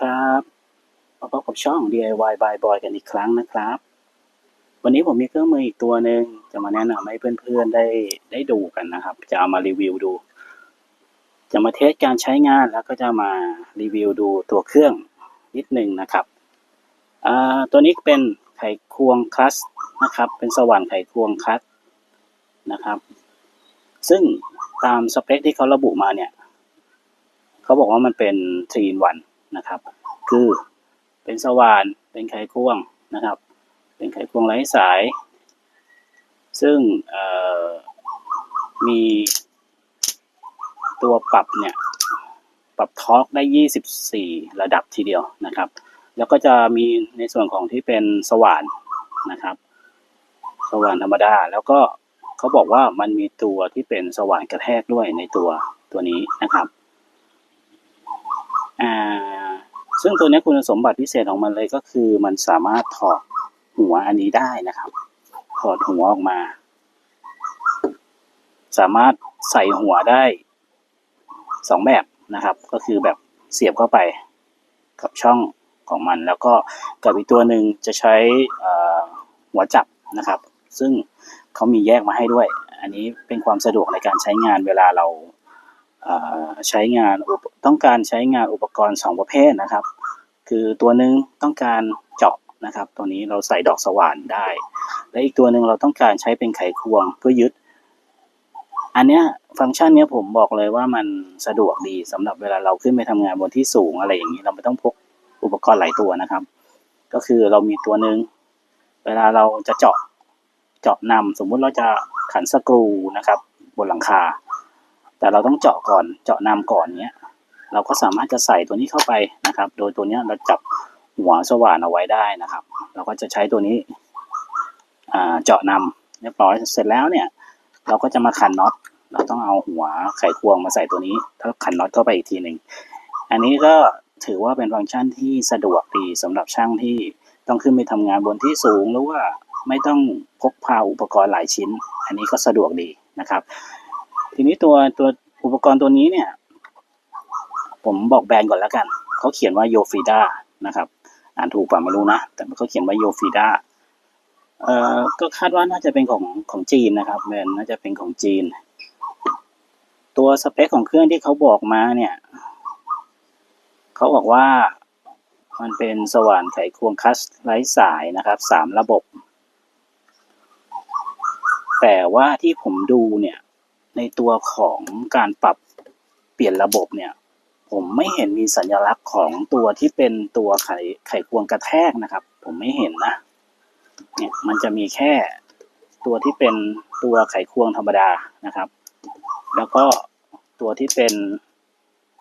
ครับมาพบกับช่อง DIY by Boy กันอีกครั้งนะครับ วันนี้ผมมีเครื่องมืออีกตัวหนึ่งจะมาแนะนำให้เพื่อนๆได้ได้ดูกันนะครับ จะเอามารีวิวดู จะมาเทสการใช้งานแล้วก็จะมารีวิวดูตัวเครื่องนิดหนึ่งนะครับอ่าตัวนี้เป็นไขควงคลัสนะครับ เป็นสว่านไขควงคลัสนะครับ ซึ่งตามสเปคที่เขาระบุมาเนี่ย เขาบอกว่ามันเป็น3 in 1 นะครับ คือเป็นสว่าน เป็นไขควงนะครับ เป็นไขควงไร้สาย ซึ่งมีตัวปรับเนี่ย ปรับทอร์กได้ 24 ระดับทีเดียวนะครับ แล้วก็จะมีในส่วนของที่เป็นสว่านนะครับ สว่านธรรมดา แล้วก็เขาบอกว่ามันมีตัวที่เป็นสว่านกระแทกด้วยในตัวตัวนี้นะครับ อ่าซึ่งตัวนี้คุณสมบัติพิเศษของมันเลยก็คือมันสามารถถอดหัวอันนี้ได้นะครับถอดหัวออกมา สามารถใส่หัวได้สองแบบนะครับ ก็คือแบบเสียบเข้าไปกับช่องของมัน แล้วก็กับอีกตัวหนึ่งจะใช้อ่อหัวจับนะครับ ซึ่งเขามีแยกมาให้ด้วย อันนี้เป็นความสะดวกในการใช้งานเวลาเรา ใช้งานต้องการใช้งานอุปกรณ์ 2 ประเภทนะครับ คือตัวหนึ่งต้องการเจาะนะครับ ตัวนี้เราใส่ดอกสว่านได้ และอีกตัวหนึ่งเราต้องการใช้เป็นไขควงเพื่อยึด อันเนี้ยฟังก์ชันเนี้ยผมบอกเลยว่ามันสะดวกดีสำหรับเวลาเราขึ้นไปทำงานบนที่สูงอะไรอย่างนี้เราไม่ต้องพกอุปกรณ์หลายตัวนะครับ ก็คือเรามีตัวหนึ่งเวลาเราจะเจาะเจาะนำสมมุติเราจะขันสกรูนะครับ บนหลังคา แต่เราต้องเจาะก่อนเจาะนำก่อนเนี้ย เราก็สามารถจะใส่ตัวนี้เข้าไปนะครับ โดยตัวเนี้ยเราจับหัวสว่านเอาไว้ได้นะครับ เราก็จะใช้ตัวนี้เจาะนำเรียบร้อยเสร็จแล้วเนี่ย เราก็จะมาขันน็อตเราต้องเอาหัวไขควงมาใส่ตัวนี้แล้วขันน็อตเข้าไปอีกทีหนึ่งอันนี้ก็ถือว่าเป็นฟังก์ชันที่สะดวกดีสำหรับช่างที่ต้องขึ้นไปทำงานบนที่สูงหรือว่าไม่ต้องพกพาอุปกรณ์หลายชิ้น อันนี้ก็สะดวกดีนะครับ ทีนี้ตัวตัวอุปกรณ์ตัวนี้เนี่ย ผมบอกแบรนด์ก่อนแล้วกัน เขาเขียนว่าโยฟิดานะครับ อ่านถูกป่ะไม่รู้นะ แต่เขาเขียนว่าโยฟิดาเอ่อก็คาดว่าน่าจะเป็นของของจีนนะครับแบรนด์น่าจะเป็นของจีน ตัวสเปคของเครื่องที่เขาบอกมาเนี่ย เขาบอกว่ามันเป็นสว่านไขควงคัสไร้สายนะครับสามระบบ แต่ว่าที่ผมดูเนี่ย ในตัวของการปรับเปลี่ยนระบบเนี่ย ผมไม่เห็นมีสัญลักษณ์ของตัวที่เป็นตัวไขไขควงกระแทกนะครับ ผมไม่เห็นนะเนี่ยมันจะมีแค่ตัวที่เป็นตัวไขควงธรรมดานะครับ แล้วก็ตัวที่เป็น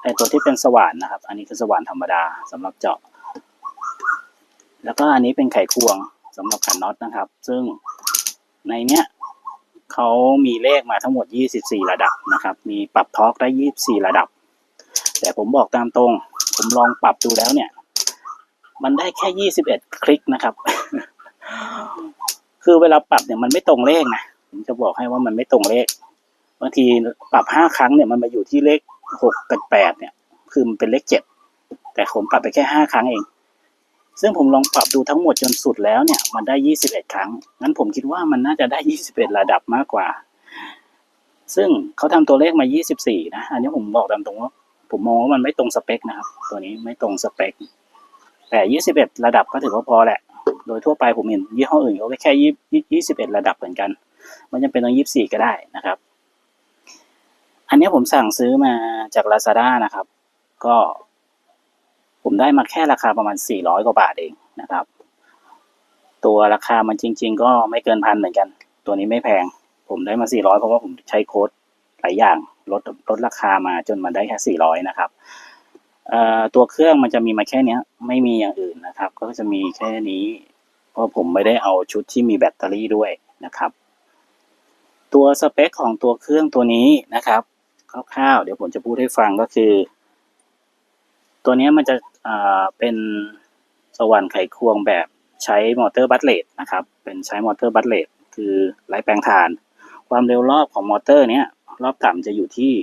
ไอตัวที่เป็นสว่านนะครับ อันนี้คือสว่านธรรมดาสำหรับเจาะ แล้วก็อันนี้เป็นไขควงสำหรับขันน็อตนะครับ ซึ่งในเนี้ย เขามีเลขมาทั้งหมด 24 ระดับนะครับ มีปรับทอร์กได้ 24 ระดับ แต่ผมบอกตามตรง ผมลองปรับดูแล้วเนี่ย มันได้แค่ 21 คลิกนะครับ คือเวลาปรับเนี่ยมันไม่ตรงเลขนะ ผมจะบอกให้ว่ามันไม่ตรงเลข บางทีปรับห้าครั้งเนี่ยมันมาอยู่ที่เลขหกกับแปดเนี่ย คือมันเป็นเลขเจ็ดแต่ผมปรับไปแค่ห้าครั้งเอง ซึ่งผมลองปรับดูทั้งหมดจนสุดแล้วเนี่ยมันได้ยี่สิบเอ็ดครั้ง งั้นผมคิดว่ามันน่าจะได้ยี่สิบเอ็ดระดับมากกว่า ซึ่งเขาทำตัวเลขมายี่สิบสี่นะ อันนี้ผมบอกตามตรงว่าผมมองว่ามันไม่ตรงสเปคนะครับ ตัวนี้ไม่ตรงสเปค แต่ยี่สิบเอ็ดระดับก็ถือว่าพอแหละ โดยทั่วไปผมเห็นยี่ห้ออื่นเขาแค่ยี่ยี่สิบเอ็ดระดับเหมือนกัน มันจะเป็นต้องยี่สิบสี่ก็ได้นะครับ อันนี้ผมสั่งซื้อมาจาก Lazada นะครับ ก็ ผมได้มาแค่ราคาประมาณ 400 กว่าบาทเองนะครับ ตัวราคามันจริง ๆ ก็ไม่เกินพันเหมือนกัน ตัวนี้ไม่แพง ผมได้มา 400 เพราะว่าผมใช้โค้ดหลายอย่างลดลดราคามาจนมันได้แค่ 400 นะครับตัวเครื่องมันจะมีมาแค่เนี้ยไม่มีอย่างอื่นนะครับ ก็จะมีแค่นี้ เพราะผมไม่ได้เอาชุดที่มีแบตเตอรี่ด้วยนะครับ ตัวสเปคของตัวเครื่องตัวนี้นะครับคร่าวๆเดี๋ยวผมจะพูดให้ฟังก็คือ ตัวนี้มันจะเป็นสว่านไขควงแบบใช้มอเตอร์บัตเลตนะครับ เป็นใช้มอเตอร์บัตเลตคือไร้แปลงถ่าน ความเร็วรอบของมอเตอร์เนี้ยรอบต่ำจะอยู่ที่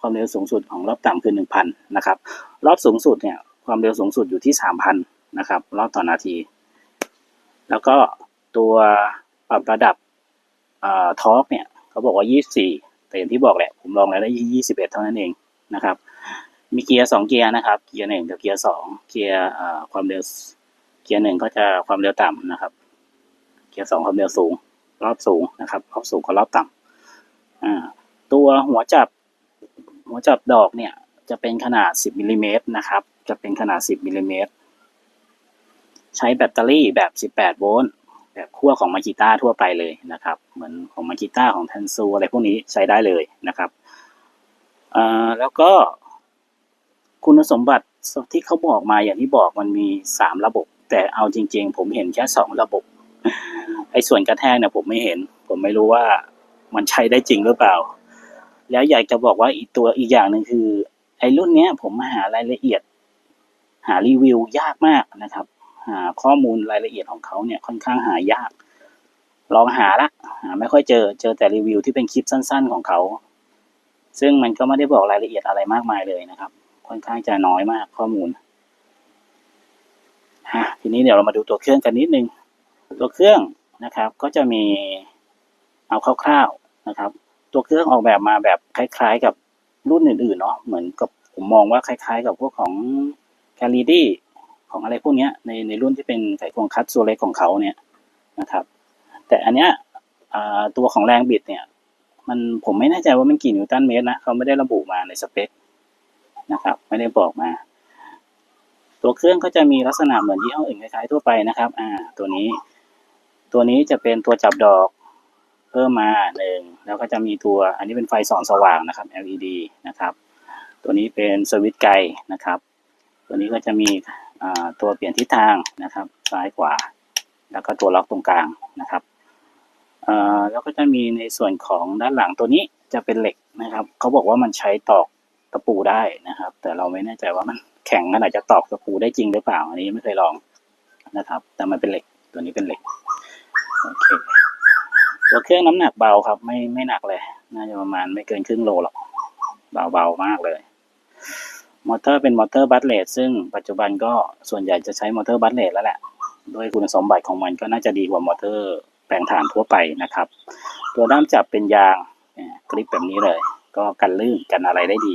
ความเร็วสูงสุดของรอบต่ำคือหนึ่งพันนะครับ รอบสูงสุดเนี่ยความเร็วสูงสุดอยู่ที่สามพันนะครับ รอบต่อนาที แล้วก็ตัวปรับระดับทอร์กเนี่ยเขาบอกว่ายี่สี่แต่อย่างที่บอกแหละ ผมลองแล้วได้ยี่สิบเอ็ดเท่านั้นเองนะครับ มีเกียร์สองเกียร์นะครับ เกียร์หนึ่งกับเกียร์สองเกียร์ความเร็ว เกียร์หนึ่งก็จะความเร็วต่ำนะครับ เกียร์สองความเร็วสูง รอบสูงนะครับ รอบสูงกับรอบต่ำอ่าตัวหัวจับ หัวจับดอกเนี่ย จะเป็นขนาด 10มิลลิเมตรนะครับ จะเป็นขนาด 10มิลลิเมตรใช้แบตเตอรี่แบบ 18 โวลต์แบบขั้วของมากิต้าทั่วไปเลยนะครับ เหมือนของมากิต้าของทันซูอะไรพวกนี้ใช้ได้เลยนะครับอ่าแล้วก็ คุณสมบัติที่เขาบอกมาอย่างที่บอกมันมี3ระบบ แต่เอาจริง ๆ ผมเห็นแค่2ระบบไอ้ส่วนกระแทกเนี่ยผมไม่เห็น ผมไม่รู้ว่ามันใช้ได้จริงหรือเปล่า แล้วอยากจะบอกว่าอีกตัวอีกอย่างหนึ่งคือ ไอ้รุ่นเนี้ย ผมหารายละเอียด หารีวิวยากมากนะครับ หาข้อมูลรายละเอียดของเขาเนี่ยค่อนข้างหายาก ลองหาละหาไม่ค่อยเจอเจอแต่รีวิวที่เป็นคลิปสั้น ๆ ของเขา ซึ่งมันก็ไม่ได้บอกรายละเอียดอะไรมากมายเลยนะครับ ค่อนข้างจะน้อยมากข้อมูลฮะทีนี้เดี๋ยวเรามาดูตัวเครื่องกันนิดนึง ตัวเครื่องนะครับ ก็จะมีเอาคร่าวๆนะครับ ตัวเครื่องออกแบบมาแบบคล้าย ๆ กับรุ่นอื่นๆเนาะเหมือนกับผมมองว่าคล้าย ๆ กับพวกของแคลิดี้ของอะไรพวกเนี้ยในในรุ่นที่เป็นไขควงคัตโซเล็กของเขาเนี่ยนะครับ แต่อันเนี้ยตัวของแรงบิดเนี่ย มันผมไม่แน่ใจว่ามันกี่นิวตันเมตรนะเขาไม่ได้ระบุมาในสเปค นะครับ ไม่ได้บอกมา ตัวเครื่องก็จะมีลักษณะเหมือนยี่ห้ออื่นคล้ายๆทั่วไปนะครับ อ่า ตัวนี้ ตัวนี้จะเป็นตัวจับดอกเพิ่มมาหนึ่งแล้วก็จะมีตัวอันนี้เป็นไฟส่องสว่างนะครับ LED นะครับ ตัวนี้เป็นสวิตช์ไกนะครับ ตัวนี้ก็จะมีอ่าตัวเปลี่ยนทิศทางนะครับ ซ้ายขวา แล้วก็ตัวล็อกตรงกลางนะครับอ่าแล้วก็จะมีในส่วนของด้านหลังตัวนี้จะเป็นเหล็กนะครับ เขาบอกว่ามันใช้ตอก ตะปูได้นะครับ แต่เราไม่แน่ใจว่ามันแข็งขนาดจะตอกตะปูได้จริงหรือเปล่า อันนี้ไม่เคยลองนะครับ แต่มันเป็นเหล็กตัวนี้เป็นเหล็กโอเคตัวเครื่องน้ำหนักเบาครับ ไม่ไม่หนักเลย น่าจะประมาณไม่เกินครึ่งโลหรอกเบาๆมากเลย มอเตอร์เป็นมอเตอร์บัตเลสซึ่งปัจจุบันก็ส่วนใหญ่จะใช้มอเตอร์บัตเลสแล้วแหละด้วยคุณสมบัติของมันก็น่าจะดีกว่ามอเตอร์แปลงถ่านทั่วไปนะครับ ตัวด้ามจับเป็นยางกริปแบบนี้เลย ก็กันลื่นกันอะไรได้ดี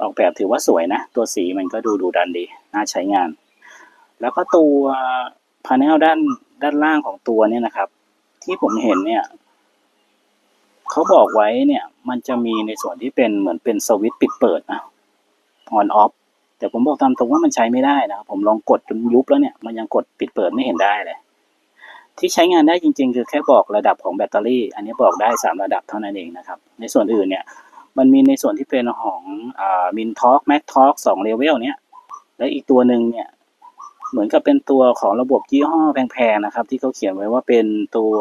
ออกแบบถือว่าสวยนะ ตัวสีมันก็ดูดูดันดี น่าใช้งาน แล้วก็ตัวพาเนลด้านด้านล่างของตัวเนี่ยนะครับ ที่ผมเห็นเนี่ยเขาบอกไว้เนี่ย มันจะมีในส่วนที่เป็นเหมือนเป็นสวิตช์ปิดเปิดนะ on off แต่ผมบอกตามตรงว่ามันใช้ไม่ได้นะครับผมลองกดจนยุบแล้วเนี่ย มันยังกดปิดเปิดไม่เห็นได้เลย ที่ใช้งานได้จริง ๆ คือแค่บอกระดับของแบตเตอรี่ อันนี้บอกได้สามระดับเท่านั้นเองนะครับ ในส่วนอื่นเนี่ย มันมีในส่วนที่เป็นของมินทอกแม็กทอกสองเลเวลเนี้ยและอีกตัวหนึ่งเนี่ยเหมือนกับเป็นตัวของระบบยี่ห้อแพงๆนะครับ ที่เขาเขียนไว้ว่าเป็นตัว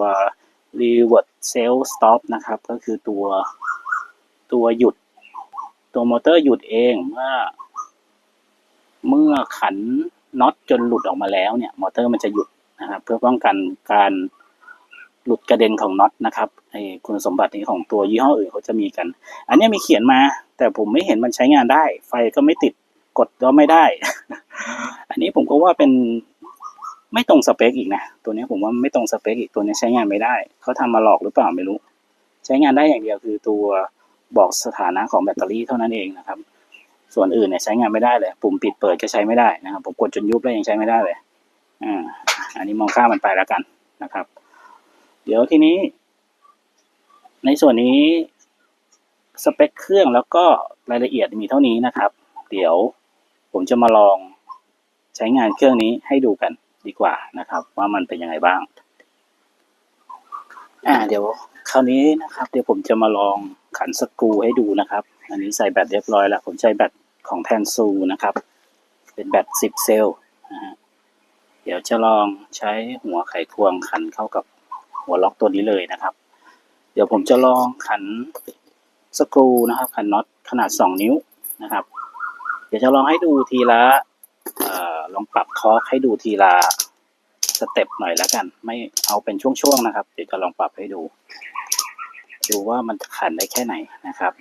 reward self stop นะครับ ก็คือตัวตัวหยุด ตัวมอเตอร์หยุดเองเมื่อเมื่อขันน็อตจนหลุดออกมาแล้วเนี่ย มอเตอร์มันจะหยุดนะครับ เพื่อป้องกันการ หลุดกระเด็นของน็อตนะครับไอคุณสมบัตินี้ของตัวยี่ห้ออื่นเขาจะมีกัน อันนี้มีเขียนมา แต่ผมไม่เห็นมันใช้งานได้ ไฟก็ไม่ติดกดก็ไม่ได้ อันนี้ผมก็ว่าเป็นไม่ตรงสเปคอีกนะ ตัวนี้ผมว่าไม่ตรงสเปคอีกตัวนี้ใช้งานไม่ได้เขาทำมาหลอกหรือเปล่าไม่รู้ ใช้งานได้อย่างเดียวคือตัวบอกสถานะของแบตเตอรี่เท่านั้นเองนะครับ ส่วนอื่นเนี่ยใช้งานไม่ได้เลย ปุ่มปิดเปิดก็ใช้ไม่ได้นะครับ ผมกดจนยุบแล้วยังใช้ไม่ได้เลย อ่า อันนี้มองข้ามมันไปแล้วกันนะครับ เดี๋ยวทีนี้ ในส่วนนี้สเปคเครื่องแล้วก็รายละเอียดมีเท่านี้นะครับ เดี๋ยวผมจะมาลองใช้งานเครื่องนี้ให้ดูกันดีกว่านะครับ ว่ามันเป็นยังไงบ้าง อ่า เดี๋ยวคราวนี้นะครับ เดี๋ยวผมจะมาลองขันสกรูให้ดูนะครับ อันนี้ใส่แบตเรียบร้อยแล้ว ผมใช้แบตของแทนซูนะครับ เป็นแบต10 เซลล์นะฮะเดี๋ยวจะลองใช้หัวไขควงขันเข้ากับ หัวล็อกตัวนี้เลยนะครับ เดี๋ยวผมจะลองขันสกรูนะครับ ขันน็อตขนาด 2 นิ้วนะครับ เดี๋ยวจะลองให้ดูทีละออลองปรับทอร์คให้ดูทีละสเต็ปหน่อยแล้วกัน ไม่เอาเป็นช่วงๆนะครับ เดี๋ยวจะลองปรับให้ดู ดูว่ามันขันได้แค่ไหนนะครับ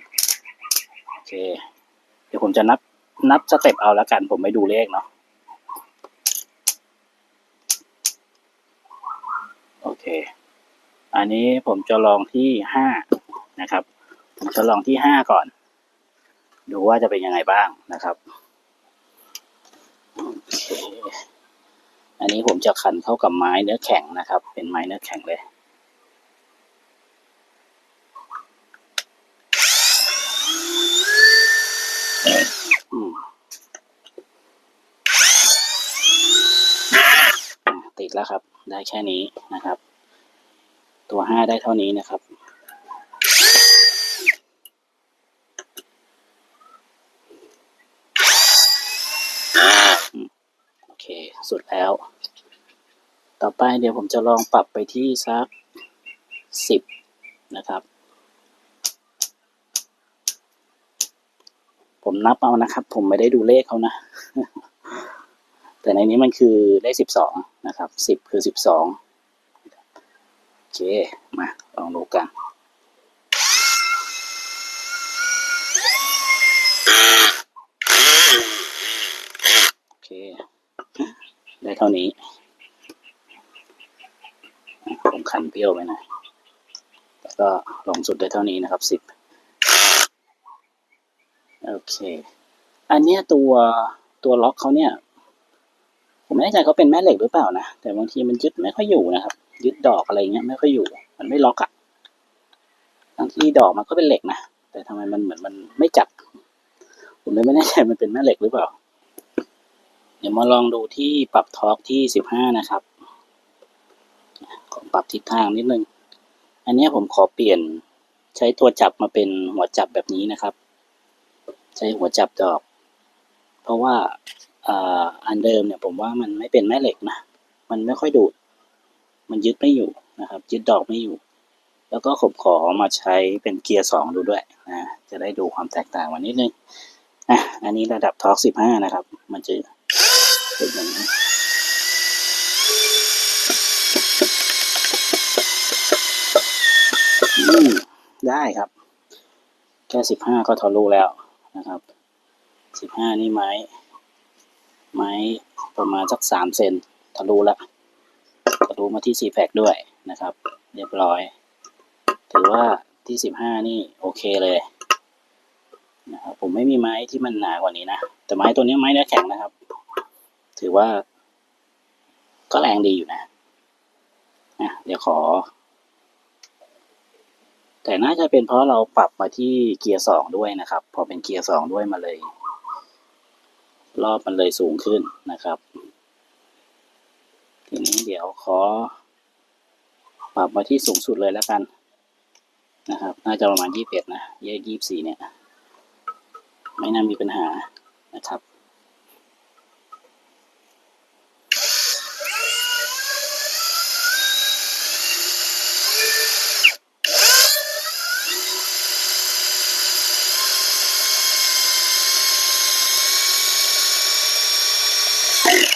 โอเค เดี๋ยวผมจะนับนับสเต็ปเอาแล้วกัน ผมไม่ดูเลขเนาะโอเค อันนี้ผมจะลองที่ห้านะครับ ผมจะลองที่ห้าก่อน ดูว่าจะเป็นยังไงบ้างนะครับโอเคอันนี้ผมจะขันเข้ากับไม้เนื้อแข็งนะครับ เป็นไม้เนื้อแข็งเลยติดแล้วครับ ได้แค่นี้นะครับ ตัวห้าได้เท่านี้นะครับ โอเค สุดแล้ว ต่อไปเดี๋ยวผมจะลองปรับไปที่สักสิบนะครับ ผมนับเอานะครับ ผมไม่ได้ดูเลขเขานะ แต่ในนี้มันคือเลขสิบสองนะครับสิบคือสิบสอง เค มาลองดูกันโอเค ได้เท่านี้ ผมขันเปรี้ยวไปหน่อยแล้วก็ลงสุดได้เท่านี้นะครับสิบโอเค อันเนี้ยตัวตัวล็อกเขาเนี่ย ผมไม่แน่ใจเขาเป็นแม่เหล็กหรือเปล่านะ แต่บางทีมันยึดไม่ค่อยอยู่นะครับ ยึดดอกอะไรเงี้ยไม่ค่อยอยู่ มันไม่ล็อกอะทั้งที่ดอกมันก็เป็นเหล็กนะแต่ทำไมมันเหมือนมันไม่จับ ผมเลยไม่แน่ใจมันเป็นแม่เหล็กหรือเปล่า เดี๋ยวมาลองดูที่ปรับทอร์กที่สิบห้านะครับของปรับทิศทางนิดนึง อันนี้ผมขอเปลี่ยนใช้ตัวจับมาเป็นหัวจับแบบนี้นะครับ ใช้หัวจับดอก เพราะว่าอ่าอันเดิมเนี่ยผมว่ามันไม่เป็นแม่เหล็กนะ มันไม่ค่อยดูด มันยึดไม่อยู่นะครับ ยึดดอกไม่อยู่ แล้วก็ผมขอมาใช้เป็นเกียร์สองดูด้วยนะจะได้ดูความแตกต่างวันนิดนึงอะอันนี้ระดับทอร์กสิบห้านะครับ มันจะเป็นอย่างนี้ได้ครับ แค่สิบห้าก็ทะลุแล้วนะครับสิบห้านี่ไม้ ไม้ประมาณสักสามเซนทะลุละทะลุมาที่สี่แพกด้วยนะครับ เรียบร้อย ถือว่าที่สิบห้านี่โอเคเลยนะครับผมไม่มีไม้ที่มันหนากว่านี้นะ แต่ไม้ตัวนี้ไม้เนื้อแข็งนะครับ ถือว่า ก็แรงดีอยู่นะนะเดี๋ยวขอ แต่น่าจะเป็นเพราะเราปรับมาที่เกียร์สองด้วยนะครับ พอเป็นเกียร์สองด้วยมาเลย รอบมันเลยสูงขึ้นนะครับ ทีนี้เดี๋ยวขอ ปรับมาที่สูงสุดเลยแล้วกัน นะครับ น่าจะประมาณยี่สิบเอ็ดนะเยอะยี่สี่เนี่ย ไม่น่ามีปัญหานะครับ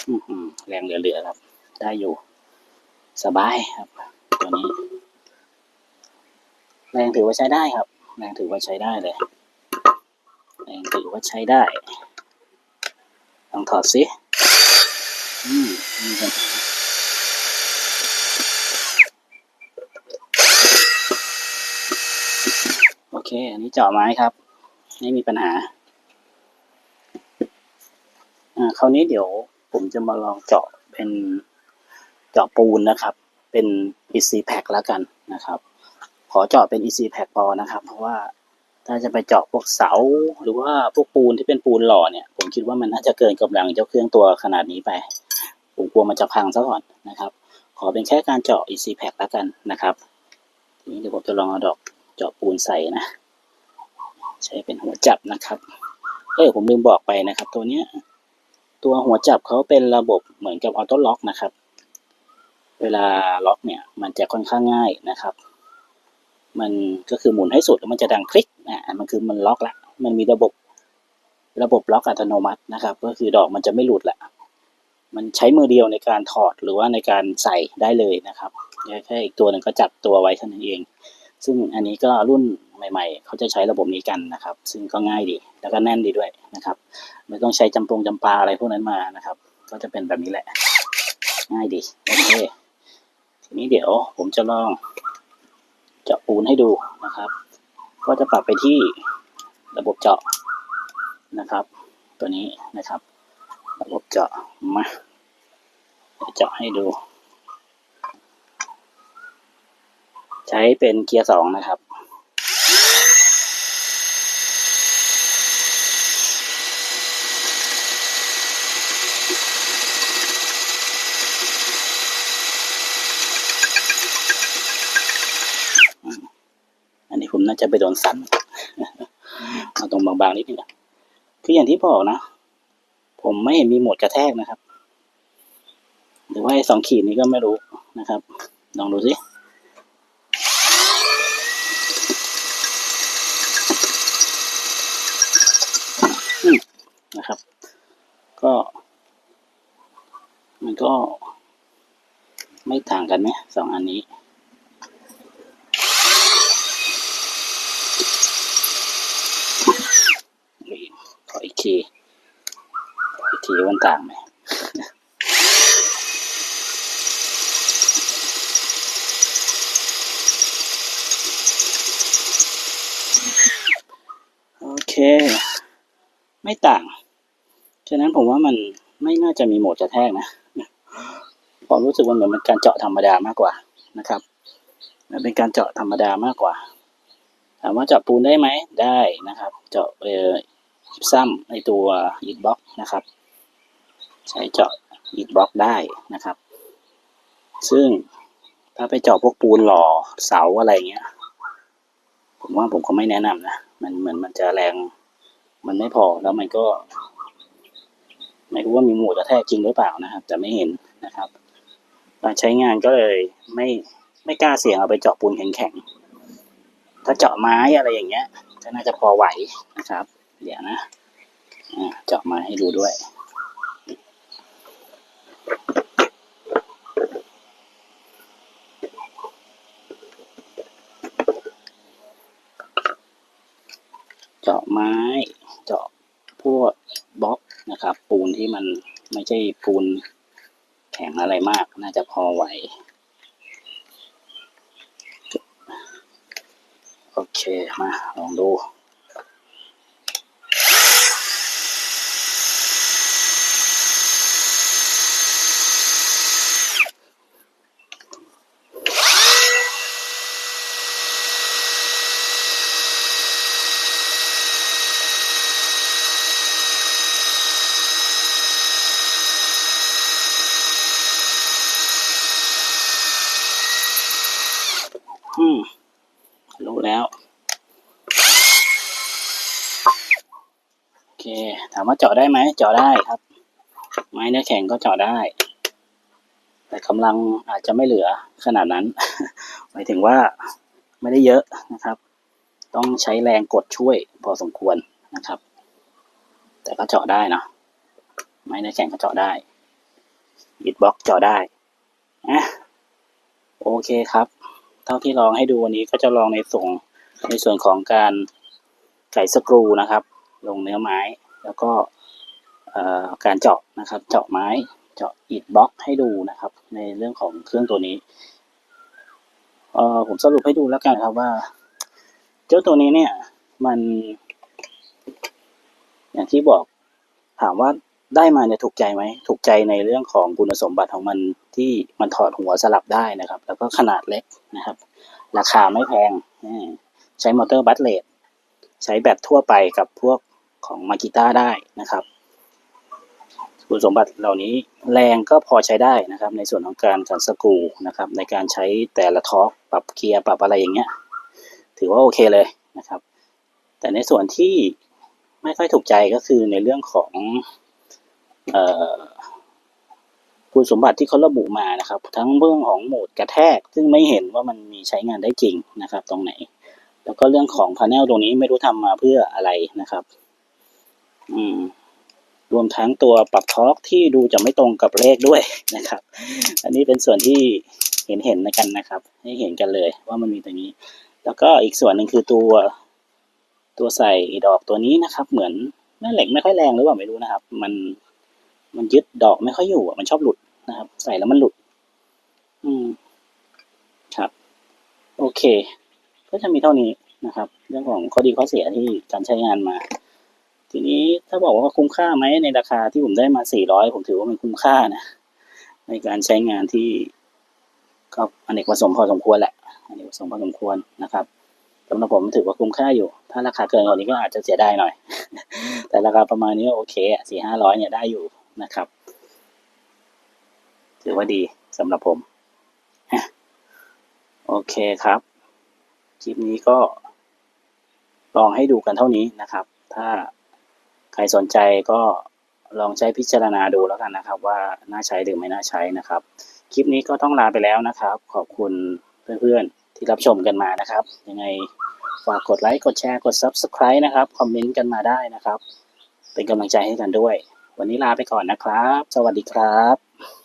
อื้อหือแรงเหลือๆครับ ได้อยู่ สบาย ครับ ตัวนี้ แรงถือว่าใช้ได้ครับ แรงถือว่าใช้ได้เลยแรงถือว่าใช้ได้ลองถอดสิอืมมีปัญหาโอเค อันนี้เจาะไม้ครับ ไม่มีปัญหา อ่า คราวนี้เดี๋ยวผมจะมาลองเจาะเป็นเจาะปูนนะครับ เป็น EC pack แล้วกันนะครับ ขอเจาะเป็น EC pack พอนะครับ เพราะว่าถ้าจะไปเจาะพวกเสาหรือว่าพวกปูนที่เป็นปูนหล่อเนี่ย ผมคิดว่ามันน่าจะเกินกำลังเจ้าเครื่องตัวขนาดนี้ไป ผมกลัวมันจะพังซะก่อนนะครับ ขอเป็นแค่การเจาะ EC pack แล้วกันนะครับทีนี้เดี๋ยวผมจะลองเอาดอกเจาะปูนใส่นะ ใช้เป็นหัวจับนะครับเออผมลืมบอกไปนะครับ ตัวเนี้ยตัวหัวจับเขาเป็นระบบเหมือนกับออโต้ล็อกนะครับ เวลาล็อกเนี่ยมันจะค่อนข้างง่ายนะครับ มันก็คือหมุนให้สุดแล้วมันจะดังคลิกนะมันคือมันล็อกละ มันมีระบบระบบล็อกอัตโนมัตินะครับ ก็คือดอกมันจะไม่หลุดละ มันใช้มือเดียวในการถอดหรือว่าในการใส่ได้เลยนะครับแค่อีกตัวหนึ่งก็จับตัวไว้เท่านั้นเอง ซึ่งอันนี้ก็รุ่นใหม่ ๆ เขาจะใช้ระบบนี้กันนะครับ ซึ่งก็ง่ายดี แล้วก็แน่นดีด้วยนะครับ ไม่ต้องใช้จำปงจำปาอะไรพวกนั้นมานะครับ ก็จะเป็นแบบนี้แหละ ง่ายดี โอเค ทีนี้เดี๋ยวผมจะลองเจาะปูนให้ดูนะครับ ก็จะปรับไปที่ระบบเจาะนะครับ ตัวนี้นะครับ ระบบเจาะมาเดี๋ยวเจาะให้ดู ใช้เป็นเกียร์สองนะครับ อันนี้ผมน่า จะไปโดนสั่นเอาตรงบางๆนิดนึงนะคืออย่างที่บอกนะ ผมไม่เห็นมีโหมดกระแทกนะครับ หรือว่าไอ้สองขีดนี้ก็ไม่รู้นะครับ ลองดูสิอืมนะครับ ก็ มันก็ไม่ต่างกันไหมสองอันนี้ขออีกทีขออี กทีว่างไหมโอเค ไม่ต่าง ฉะนั้นผมว่ามันไม่น่าจะมีโหมดกระแทกนะความรู้สึกมันเหมือนเป็นการเจาะธรรมดามากกว่านะครับมันเป็นการเจาะธรรมดามากกว่า ถามว่าเจาะปูนได้ไหม ได้นะครับ เจาะเอ่อยิบซ้ำในตัวอิฐบล็อกนะครับ ใช้เจาะอิฐบล็อกได้นะครับ ซึ่งถ้าไปเจาะพวกปูนหล่อเสาอะไรเงี้ย ผมว่าผมก็ไม่แนะนำนะ มันเหมือนมันจะแรง มันไม่พอแล้วมันก็ ไม่รู้ว่ามีหมูกระแทกจริงหรือเปล่านะครับ แต่ไม่เห็นนะครับการใช้งานก็เลยไม่ไม่กล้าเสี่ยงเอาไปเจาะปูนแข็งๆ ถ้าเจาะไม้อะไรอย่างเงี้ย ก็น่าจะพอไหวนะครับ เดี๋ยวนะอ่าเจาะมาให้ดูด้วย เจาะไม้เจาะพวกบล็อกนะครับ ปูนที่มันไม่ใช่ปูนแข็งอะไรมากน่าจะพอไหว โอเค มาลองดู อืม รู้แล้ว โอเค ถาม ว่าเจาะได้ไหมเจาะได้ครับ ไม้เนื้อแข็งก็เจาะได้ แต่กำลังอาจจะไม่เหลือขนาดนั้น หมายถึงว่าไม่ได้เยอะนะครับ ต้องใช้แรงกดช่วยพอสมควรนะครับ แต่ก็เจาะได้เนาะไม้เนื้อแข็งก็เจาะได้บิดบล็อกเจาะได้นะโอเคครับ เท่าที่ลองให้ดูวันนี้ก็จะลองในส่วนในส่วนของการไขสกรูนะครับ ลงเนื้อไม้ แล้วก็การเจาะนะครับเจาะไม้เจาะอิฐบล็อกให้ดูนะครับ ในเรื่องของเครื่องตัวนี้ผมสรุปให้ดูแล้วกันครับว่า เจ้าตัวนี้เนี่ยมัน อย่างที่บอกถามว่าได้มาเนี่ยถูกใจไหมถูกใจในเรื่องของคุณสมบัติของมันที่มันถอดหัวสลับได้นะครับ แล้วก็ขนาดเล็กนะครับ ราคาไม่แพงใช้มอเตอร์บัสเลดใช้แบตทั่วไปกับพวก ของมากิต้าได้นะครับ คุณสมบัติเหล่านี้แรงก็พอใช้ได้นะครับ ในส่วนของการการสกูนะครับ ในการใช้แต่ละทอร์กปรับเกียร์ปรับอะไรอย่างเงี้ย ถือว่าโอเคเลยนะครับ แต่ในส่วนที่ไม่ค่อยถูกใจก็คือในเรื่องของออคุณสมบัติที่เขาระบุมานะครับ ทั้งเรื่องของโหมดกระแทก ซึ่งไม่เห็นว่ามันมีใช้งานได้จริงนะครับ ตรงไหน แล้วก็เรื่องของพาเนลตรงนี้ไม่รู้ทำมาเพื่ออะไรนะครับ อืมรวมทั้งตัวปรับทอร์กที่ดูจะไม่ตรงกับเลขด้วยนะครับ อันนี้เป็นส่วนที่เห็นเห็นๆกันนะครับ ให้เห็นกันเลยว่ามันมีตรงนี้ แล้วก็อีกส่วนหนึ่งคือตัว ตัวใส่ดอกตัวนี้นะครับ เหมือนแม่เหล็กไม่ค่อยแรงหรือเปล่าไม่รู้นะครับ มันมันยึดดอกไม่ค่อยอยู่มันชอบหลุดนะครับ ใส่แล้วมันหลุด อืมครับ โอเค ก็จะมีเท่านี้นะครับ เรื่องของข้อดีข้อเสียที่การใช้งานมา ทีนี้ถ้าบอกว่าคุ้มค่าไหมในราคาที่ผมได้มา 400 ผมถือว่ามันคุ้มค่านะ ในการใช้งานที่ก็อเนกประสงค์พอสมควรแหละอเนกประสงค์พอสมควรนะครับสำหรับผมถือว่าคุ้มค่าอยู่ ถ้าราคาเกินกว่านี้ก็อาจจะเสียดายหน่อย แต่ราคาประมาณนี้โอเคสี่ห้าร้อยเนี่ยได้อยู่นะครับ ถือว่าดีสำหรับผม โอเคครับ คลิปนี้ก็ลองให้ดูกันเท่านี้นะครับ ถ้า รสนใจก็ลองใช้พิจารณาดูแล้วกันนะครับ ว่าน่าใช้หรือไม่น่าใช้นะครับ คลิปนี้ก็ต้องลาไปแล้วนะครับ ขอบคุณเพื่อนๆที่รับชมกันมานะครับ ยังไงฝากกดไลค์กดแชร์กด Subscribe นะครับ คอมเมนต์กันมาได้นะครับ เป็นกำลังใจให้กันด้วย วันนี้ลาไปก่อนนะครับ สวัสดีครับ